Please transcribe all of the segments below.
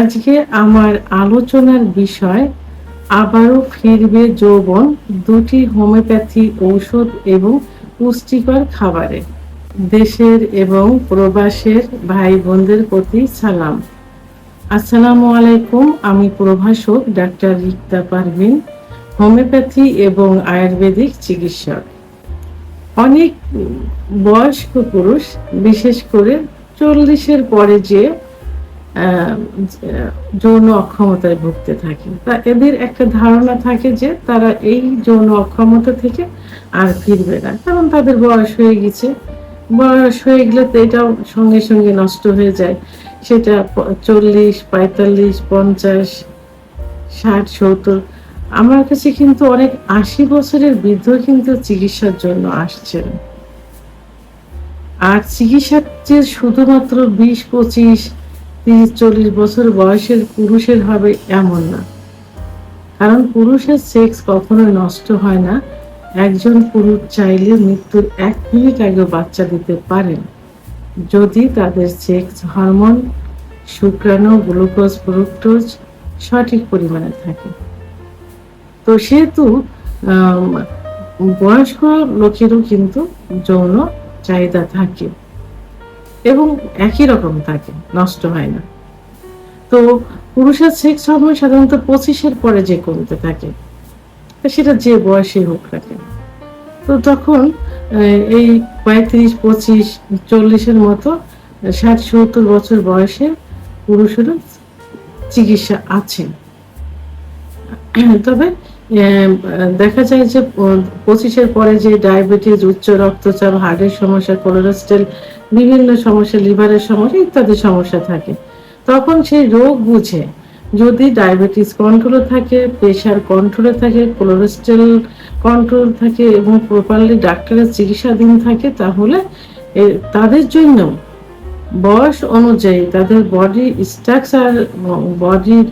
আজকে আমার আলোচনার বিষয়, আবারও ফিরবে যৌবন, দুটি হোমিওপ্যাথি ঔষধ এবং পুষ্টিকর খাবারে। দেশের এবং প্রবাসের ভাই বোনদের প্রতি সালাম। আসসালামু আলাইকুম, আমি প্রভাষক ডাক্তার রিক্তা পারভিন, হোমিওপ্যাথি এবং আয়ুর্বেদিক চিকিৎসক। অনেক বয়স্ক পুরুষ, বিশেষ করে চল্লিশের পরে যে যৌন অক্ষমতায় ভুগতে থাকে। তা এদের একটা ধারণা থাকে যে তারা এই যৌন অক্ষমতা থেকে আর ফিরবে না। কারণ তাদের বয়স হয়ে গেছে। বয়স হয়ে গেলে তো এটাও সঙ্গে সঙ্গে নষ্ট হয়ে যায়। সেটা চল্লিশ, পঁয়তাল্লিশ, পঞ্চাশ, ষাট, সত্তর। আমার কাছে কিন্তু অনেক আশি বছরের বৃদ্ধ কিন্তু চিকিৎসার জন্য আসছেন। আর চিকিৎসার যে শুধুমাত্র বিশ, পঁচিশ তিরিশ চল্লিশ বছর বয়সের পুরুষের হবে এমন না। কারণ পুরুষের সেক্স কখনোই নষ্ট হয় না। একজন পুরুষ চাইলে মৃত্যুর এক মিনিট আগে বাচ্চা দিতে পারেন। যদি তাদের সেক্স হরমোন, শুক্রাণু, গ্লুকোজ, ফ্রুক্টোজ সঠিক পরিমাণে থাকে। তো সেহেতু বয়স্ক লোকেরও কিন্তু যৌন চাহিদা থাকে। এবং একই রকম থাকে, নষ্ট হয় না। তো পুরুষের সেক্স হরমোন সাধারণত পঁচিশের পরে যে কমতে থাকে সেটা যে বয়সে হোক কেন। তো তখন এই পঁয়ত্রিশ, পঁচিশ, চল্লিশের মতো ষাট, সত্তর বছর বয়সে পুরুষেরও চিকিৎসা আছে। তবে দেখা যায় যে পঁচিশের পরে যে ডায়াবেটিস, উচ্চ রক্তচাপ, হার্টের সমস্যা, কোলেস্ট্রল, বিভিন্ন সমস্যা, লিভারের সমস্যা ইত্যাদি সমস্যা থাকে। তখন সেই রোগ বুঝে, যদি ডায়াবেটিস কন্ট্রোলে থাকে প্রেশার কন্ট্রোলে থাকে, কোলেস্ট্রল কন্ট্রোল থাকে এবং প্রপারলি ডাক্তারের চিকিৎসাধীন থাকে, তাহলে তাদের জন্য বয়স অনুযায়ী তাদের বডি স্ট্রাকচার বডির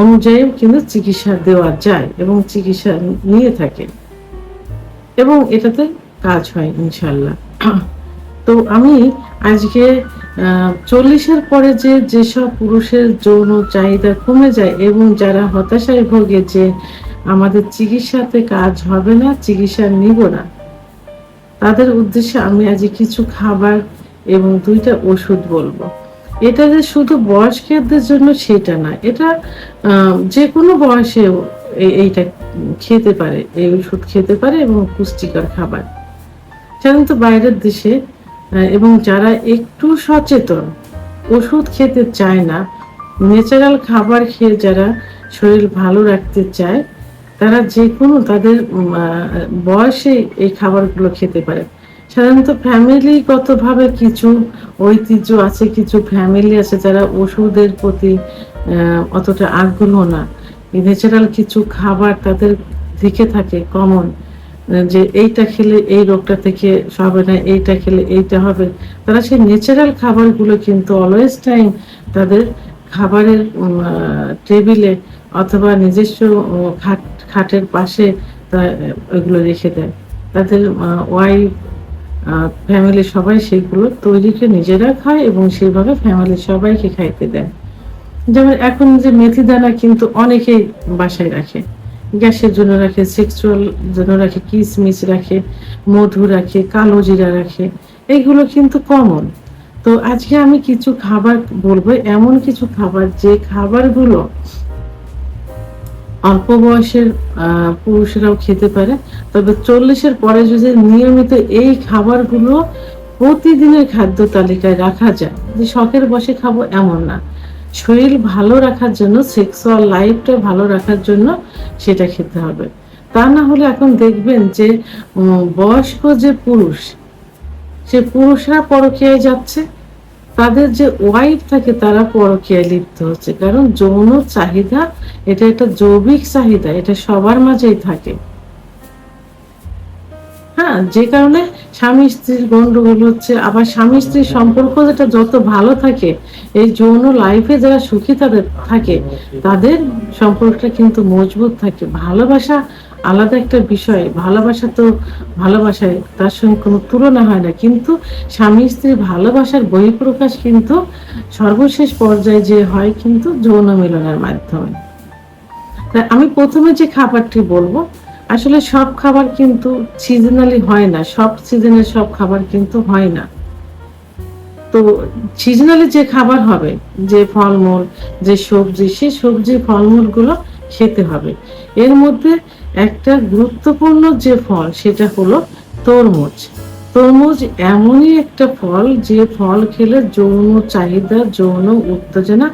অনুযায়ী কিন্তু চিকিৎসা দেওয়া যায় এবং চিকিৎসা নিয়ে থাকে এবং এটাতে কাজ হয় ইনশাল্লাহ তো আমি আজকে চল্লিশের পরে যে যেসব পুরুষের যৌন চাহিদা কমে যায় এবং যারা হতাশায় ভোগে যে, আমাদের চিকিৎসাতে কাজ হবে না, চিকিৎসা নিব না, তাদের উদ্দেশ্যে আমি আজ কিছু খাবার এবং দুইটা ওষুধ বলব। এটা যে শুধু বয়স্কদের জন্য সেটা না, এটা যে কোনো বয়সে এ- এইটা খেতে পারে, এই ওষুধ খেতে পারে এবং পুষ্টিকর খাবার। সাধারণত বাইরের দেশে এবং যারা একটু সচেতন, ওষুধ খেতে চায় না, ন্যাচারাল খাবার খেয়ে যারা শরীর ভালো রাখতে চায়, তারা যে কোনো তাদের বয়সে এই খাবারগুলো খেতে পারে। সাধারণত ফ্যামিলিগতভাবে কিছু ঐতিহ্য আছে, কিছু ফ্যামিলি আছে যারা ওষুধের প্রতি অতটা আগ্রহ না। ন্যাচারাল কিছু খাবার তাদের দিকে থাকে কমন যে এইটা খেলে এই রোগটা থেকে হবে না, এইটা খেলে এইটা হবে। তারা সেই ন্যাচারাল খাবারগুলো কিন্তু অলওয়েজ টাইম তাদের খাবারের টেবিলে অথবা নিজস্ব খাট, খাটের পাশে ওইগুলো রেখে দেয়। তাদের ওয়াইফ ফ্যামিলি সবাই সেগুলো তৈরি করে নিজেরা খায় এবং সেইভাবে ফ্যামিলির সবাইকে খাইতে দেয়। যেমন এখন যে মেথি দানা কিন্তু অনেকেই বাসায় রাখে। গ্যাসের জন্য রাখে সেক্সুয়াল জন্য রাখে, কিসমিস রাখে, মধু রাখে, কালো জিরা রাখে এইগুলো কিন্তু কমন তো আজকে আমি কিছু খাবার বলব, এমন কিছু খাবার যে খাবারগুলো অল্প বয়সের পুরুষেরাও খেতে পারে। তবে চল্লিশের পরে যদি নিয়মিত এই খাবারগুলো প্রতিদিনের খাদ্য তালিকায় রাখা যায়, যে শখের বসে খাব এমন না। শরীর ভালো রাখার জন্য, সেক্সুয়াল লাইফটা ভালো রাখার জন্য সেটা খেতে হবে। তা না হলে এখন দেখবেন যে বয়স্ক যে পুরুষ, সে পুরুষরা পরকীয়ায় যাচ্ছে তাদের যে ওয়াইফ থাকে, তারা পরকীয়ায় লিপ্ত হচ্ছে। কারণ যৌন চাহিদা, এটা একটা জৈবিক চাহিদা, এটা সবার মাঝেই থাকে। হ্যাঁ যে কারণে স্বামী স্ত্রীর গন্ডগোল হচ্ছে। আবার স্বামী স্ত্রীর সম্পর্ক যেটা, যত ভালো থাকে, এই যৌন লাইফে যারা সুখী তাদের থাকে, তাদের সম্পর্কটা কিন্তু মজবুত থাকে। ভালোবাসা আলাদা একটা বিষয়, ভালোবাসা তো ভালোবাসায়, তার সঙ্গে কোনো তুলনা হয় না। কিন্তু স্বামী স্ত্রীর ভালোবাসার বহিঃপ্রকাশ কিন্তু সর্বশেষ পর্যায়ে যে হয় কিন্তু যৌন মিলনের মাধ্যমে। আমি প্রথমে যে খাবারটি বলব, আসলে সব খাবার কিন্তু সিজনালি হয় না, সব সিজনে সব খাবার কিন্তু হয় না। তো সিজনালি যে খাবার হবে, যে ফলমূল, যে সবজি, সেই সবজি ফলমূলগুলো খেতে হবে। এর মধ্যে একটা গুরুত্বপূর্ণ যে ফল, সেটা হলো তরমুজ। তরমুজ এমনই একটা ফল, যে ফল খেলে যৌন চাহিদা, যৌন উত্তেজনা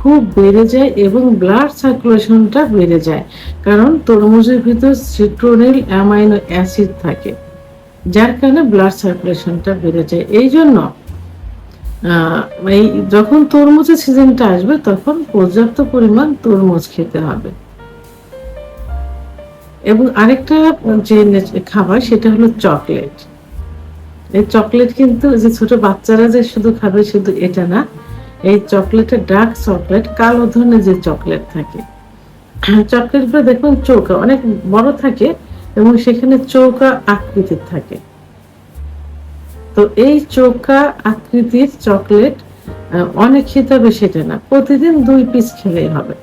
খুব বেড়ে যায় এবং ব্লাড সার্কুলেশনটা বেড়ে যায়। কারণ তরমুজের ভিতর সিট্রোনিল অ্যামাইনো অ্যাসিড থাকে, যার কারণে ব্লাড সার্কুলেশনটা বেড়ে যায়। এই জন্য এই যখন তরমুজের সিজনটা আসবে, তখন পর্যাপ্ত পরিমাণ তরমুজ খেতে হবে। এবং আরেকটা যে খাবার, সেটা হলো চকলেট এই চকলেট কিন্তু যে ছোট বাচ্চারা যে শুধু খাবে, শুধু এটা না, এই চকলেটে ডার্ক চকলেট কালো ধরনের যে চকলেট থাকে। চকলেটগুলো দেখুন চৌকা, অনেক বড় থাকে এবং সেখানে চৌকা আকৃতির থাকে। তো এই চৌকা আকৃতির চকলেট অনেক খেতে হবে সেটা না। প্রতিদিন দুই পিস খেলেই হবে।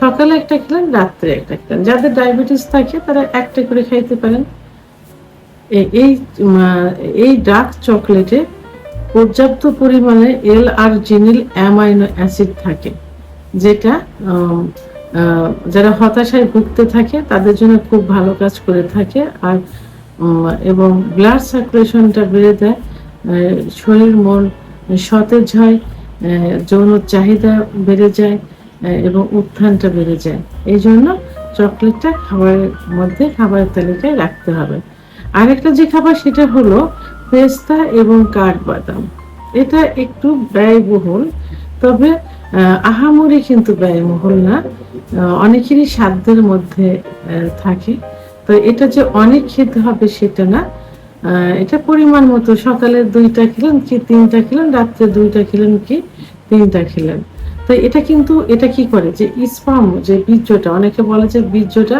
সকালে একটা খেলেন, রাত্রে একটা খেলেন। যাদের ডায়াবেটিস থাকে, তারা একটা করে খাইতে পারেন। এই এই ডার্ক চকলেটে পর্যাপ্ত পরিমাণে এল আর জিনিল অ্যামাইনো অ্যাসিড থাকে যেটা যারা হতাশায় ভুগতে থাকে, তাদের জন্য খুব ভালো কাজ করে থাকে। আর এবং ব্লাড সার্কুলেশনটা বেড়ে দেয় শরীর মন সতেজ হয় যৌন চাহিদা বেড়ে যায় এবং উত্থানটা বেড়ে যায়। এই জন্য চকলেটটা খাবারের মধ্যে খাবারের তালিকায় রাখতে হবে। আরেকটা যে খাবার সেটা হলো পেস্তা এবং কাঠবাদাম। এটা একটু ব্যয়বহুল তবে আহ, আহামরি কিন্তু ব্যয়বহুল না। অনেকেরই সাধ্যের মধ্যে থাকে। তো এটা যে অনেক খেতে হবে সেটা না। এটা পরিমাণ মতো। সকালে দুইটা খেলেন কি, তিনটা খেলেন, রাত্রে দুইটা খেলেন কি, তিনটা খেলেন। তো এটা কিন্তু, এটা কি করে? যে স্পাম যে বীর্যটা, অনেকে বলে যে বীর্যটা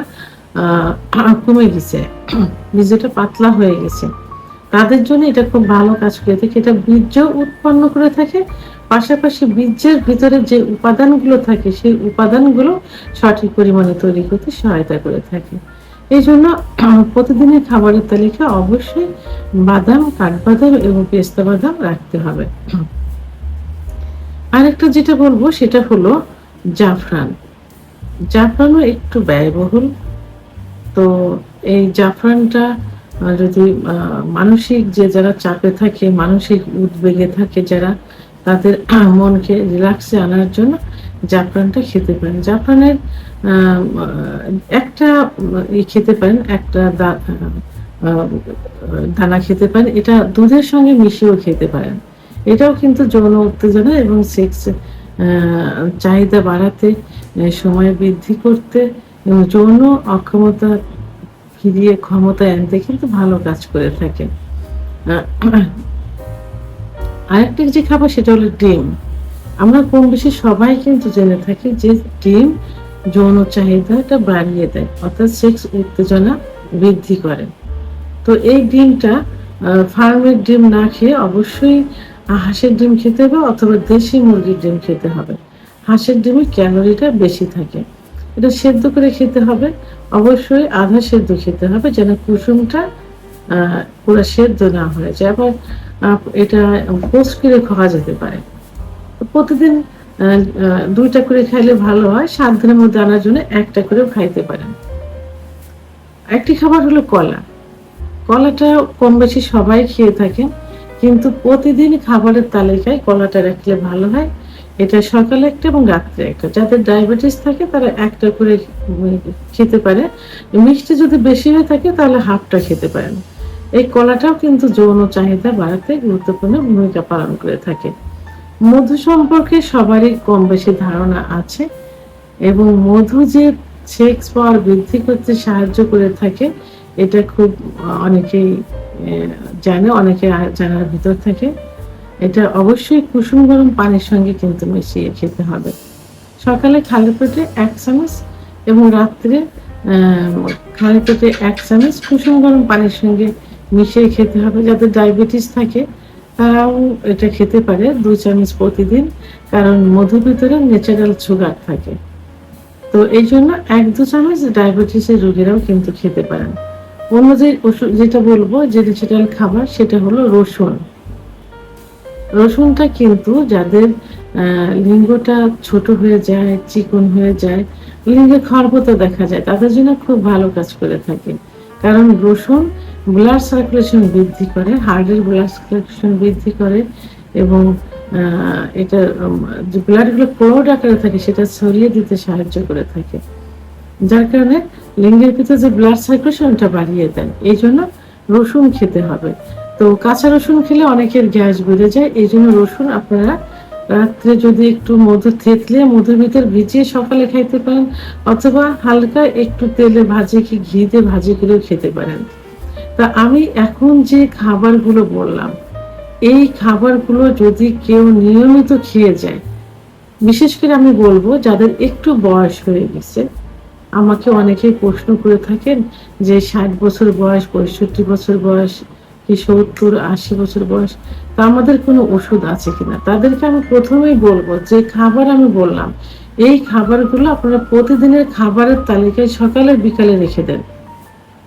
কমে গেছে, বীর্যটা পাতলা হয়ে গেছে। তাদের জন্য এটা খুব ভালো কাজ করে থাকে। এটা বীর্য উৎপন্ন করে থাকে, পাশাপাশি বীর্যের ভিতরে যে উপাদানগুলো থাকে, সেই উপাদানগুলো সঠিক পরিমাণে তৈরি করতে সহায়তা করে থাকে। এই জন্য প্রতিদিনের খাবারের তালিকা অবশ্যই বাদাম, কাঠবাদাম এবং পেস্তা বাদাম রাখতে হবে। আরেকটা যেটা বলব সেটা হলো জাফরান। জাফরানও একটু ব্যয়বহুল। তো এই জাফরানটা যদি মানসিক যে যারা চাপে থাকে, মানসিক উদ্বেগে থাকে যারা, তাদের মনকে রিল্যাক্সে আনার জন্য জাফরানটা খেতে পারেন। জাফরানের একটা খেতে পারেন, একটা দানা খেতে পারেন, এটা দুধের সঙ্গে মিশিয়েও খেতে পারেন। এটাও কিন্তু যৌন উত্তেজনা এবং সেক্স চাহিদা বাড়াতে সময় বৃদ্ধি করতে এবং যৌন অক্ষমতা ফিরিয়ে ক্ষমতা আনতে কিন্তু ভালো কাজ করে থাকে আরেকটা যে খাবার সেটা হলো ডিম। আমরা কম বেশি সবাই কিন্তু জেনে থাকি যে ডিম যৌন চাহিদাটা বাড়িয়ে দেয়, অর্থাৎ সেক্স উত্তেজনা বৃদ্ধি করে। তো এই ডিমটা ফার্মের ডিম না খেয়ে অবশ্যই হাঁসের ডিম খেতে হবে অথবা দেশি মুরগির ডিম খেতে হবে। হাঁসের ডিমে ক্যালোরিটা বেশি থাকে। এটা সেদ্ধ করে খেতে হবে, অবশ্যই আধা সেদ্ধ খেতে হবে যেন কুসুমটা পুরো সেদ্ধ না হয়ে যায়। আবার এটা পোস্ট করে খাওয়া যেতে পারে। প্রতিদিন দুইটা করে খাইলে ভালো হয়, সাত দিনের মধ্যে আনার জন্য একটা করেও খাইতে পারেন। একটি খাবার হলো কলা। কলাটা কম বেশি সবাই খেয়ে থাকেন, কিন্তু প্রতিদিন খাবারের তালিকায় কলাটা রাখলে ভালো হয়। এটা সকালে একটা এবং রাত্রে একটা। যাদের ডায়াবেটিস থাকে, তারা একটা করে খেতে পারে। মিষ্টি যদি বেশি হয়ে থাকে, তাহলে হাফটা খেতে পারেন। এই কলাটাও কিন্তু যৌন চাহিদা বাড়াতে গুরুত্বপূর্ণ ভূমিকা পালন করে থাকে। মধু সম্পর্কে সবারই কম বেশি ধারণা আছে এবং মধু যে সেক্স পাওয়ার বৃদ্ধি করতে সাহায্য করে থাকে, এটা খুব অনেকেই জানে, অনেকে জানার ভিতর থাকে। এটা অবশ্যই কুসুম গরম পানির সঙ্গে কিন্তু মিশিয়ে খেতে হবে। সকালে খালি পেটে এক চামচ এবং রাত্রে খালি পেটে এক চামচ কুসুম গরম পানির সঙ্গে মিশিয়ে খেতে হবে যাতে ডায়াবেটিস থাকে। তারাও এটা খেতে পারে দুই চামচ প্রতিদিন, কারণ মধুর ভিতরে ন্যাচারাল সুগার থাকে। তো এই জন্য এক দু চামচ ডায়াবেটিসের রোগীরাও কিন্তু খেতে পারেন। অন্য যে ওষুধ যেটা বলব, যে ন্যাচারাল খাবার, সেটা হলো রসুন। রসুনটা কিন্তু যাদের লিঙ্গটা ছোট হয়ে যায়, চিকন হয়ে যায় লিঙ্গে খর্বতা দেখা যায়, তাদের জন্য খুব ভালো কাজ করে থাকে। কারণ রসুন ব্লাড সার্কুলেশন বৃদ্ধি করে হার্টের ব্লাড সার্কুলেশন বৃদ্ধি করে এবং এটা যে ব্লাডগুলো ক্লোড আকারে থাকে সেটা ছড়িয়ে দিতে সাহায্য করে থাকে। যার কারণে লিঙ্গের ভিতরে যে ব্লাড সার্কুলেশনটা বাড়িয়ে দেন, এই জন্য রসুন খেতে হবে। তো কাঁচা রসুন খেলে অনেকের গ্যাস বেড়ে যায়, এই জন্য রসুন আপনারা রাত্রে যদি একটু মধু থেতলে, মধুর ভিতর ভিজিয়ে সকালে খাইতে পারেন, অথবা হালকা একটু তেলে ভাজে কি ঘিতে ভাজি করেও খেতে পারেন। তা আমি এখন যে খাবারগুলো বললাম, এই খাবারগুলো যদি কেউ নিয়মিত খেয়ে যায়, বিশেষ করে আমি বলব যাদের একটু বয়স হয়ে গেছে, আমাকে অনেকেই প্রশ্ন করে থাকেন যে ষাট বছর বয়স, পঁয়ষট্টি বছর বয়স, কি সত্তর, আশি বছর বয়স, তা আমাদের কোনো ওষুধ আছে কিনা? তাদেরকে আমি প্রথমেই বলব যে খাবার আমি বললাম, এই খাবারগুলো আপনারা প্রতিদিনের খাবারের তালিকায় সকালে, বিকালে রেখে দেন।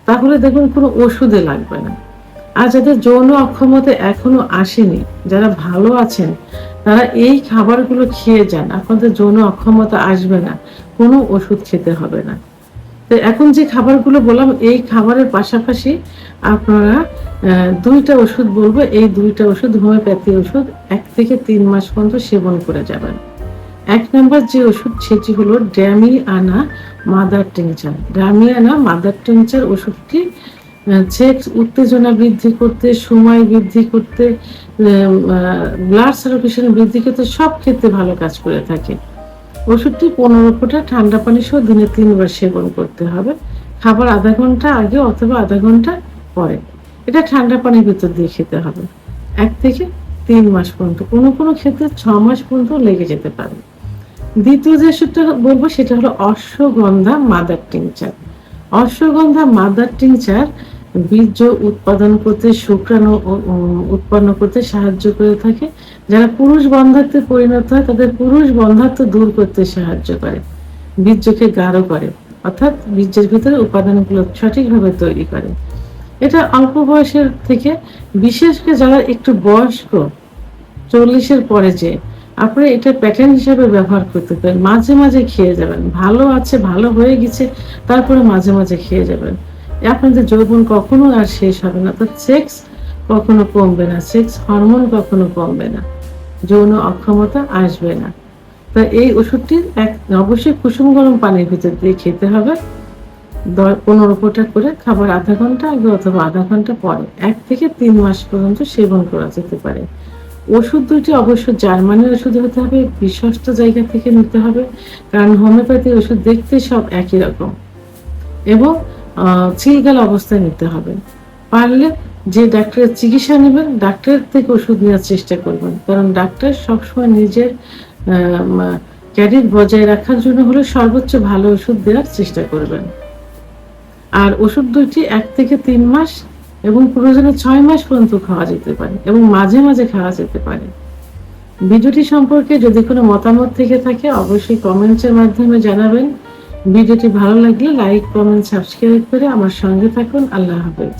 তাহলে দেখুন কোনো ওষুধে লাগবে না। আর যাদের যৌন অক্ষমতা এখনও আসেনি, যারা ভালো আছেন, তারা এই খাবারগুলো খেয়ে যান। আপনাদের যৌন অক্ষমতা আসবে না, কোনো ওষুধ খেতে হবে না। তো এখন যে খাবারগুলো বললাম, এই খাবারের পাশাপাশি আপনারা দুইটা ওষুধ বলব। এই দুইটা ওষুধ হোমিওপ্যাথি ওষুধ এক থেকে তিন মাস পর্যন্ত সেবন করে যাবেন। এক নম্বর যে ওষুধ সেটি হলো damiana mother tincture. Damiana mother tincture ওষুধটি সেক্স উত্তেজনা বৃদ্ধি করতে, সময় বৃদ্ধি করতে ব্লাড সার্কুলেশন বৃদ্ধি করতে সব ক্ষেত্রে ভালো কাজ করে থাকে। ওষুধটি পনেরো ফোঁটা ঠান্ডা পানি সহ দিনে তিনবার সেবন করতে হবে। খাবার আধা ঘণ্টা আগে অথবা আধা ঘণ্টা পরে। এটা ঠান্ডা পানির ভিতর দিয়ে খেতে হবে। এক থেকে তিন মাস পর্যন্ত, কোনো কোনো ক্ষেত্রে ছ মাস পর্যন্ত লেগে যেতে পারে। দ্বিতীয় যে ওষুধটা বলব, সেটা হলো ashwagandha mother tincture ashwagandha mother tincture বীর্য উৎপাদন করতে, শুক্রাণু উৎপন্ন করতে সাহায্য করে থাকে। যারা পুরুষ বন্ধাত্বে পরিণত হয়, তাদের পুরুষ বন্ধাত্ব দূর করতে সাহায্য করে, বীর্যকে গাঢ় করে, অর্থাৎ বীর্যের ভিতরে উপাদানগুলো সঠিকভাবে তৈরি করে। এটা অল্প বয়সের থেকে, বিশেষ করে যারা একটু বয়স্ক, চল্লিশের পরে যে আপনি এটা প্যাটার্ন হিসাবে ব্যবহার করতে পারেন। মাঝে মাঝে খেয়ে যাবেন। ভালো আছে, ভালো হয়ে গেছে, তারপরে মাঝে মাঝে খেয়ে যাবেন। আপনাদের যৌবন কখনো আর শেষ হবে না। তো সেক্স কখনো কমবে না। সেক্স হরমোন কখনো কমবে না। যৌন অক্ষমতা আসবে না। তা এই ওষুধটি এক, অবশ্যই কুসুম গরম পানির ভিতর দিয়ে খেতে হবে। পনেরো ফোঁটা করে খাবার আধা ঘণ্টা আগে অথবা আধা ঘণ্টা পরে, এক থেকে তিন মাস পর্যন্ত সেবন করা যেতে পারে। ওষুধ দুটি অবশ্য জার্মানি ওষুধ হতে হবে বিশ্বস্ত জায়গা থেকে নিতে হবে, কারণ হোমিওপ্যাথি ওষুধ দেখতে সব একই রকম। এবং চিলগাল অবস্থায় নিতে হবে। পারলে যে ডাক্তারের চিকিৎসা নেবেন ডাক্তার থেকে ওষুধ নেওয়ার চেষ্টা করবেন। কারণ ডাক্তার সবসময় নিজের ক্যারিয়ার বজায় রাখার জন্য হলে সর্বোচ্চ ভালো ওষুধ দেওয়ার চেষ্টা করবেন। আর ওষুধ দুটি এক থেকে তিন মাস এবং প্রয়োজনে ছয় মাস পর্যন্ত খাওয়া যেতে পারে এবং মাঝে মাঝে খাওয়া যেতে পারে। ভিডিওটি সম্পর্কে যদি কোনো মতামত থেকে থাকে, অবশ্যই কমেন্টসের মাধ্যমে জানাবেন। ভিডিওটি ভালো লাগলে লাইক কমেন্ট সাবস্ক্রাইব করে আমার সঙ্গে থাকুন। আল্লাহ হাফেজ।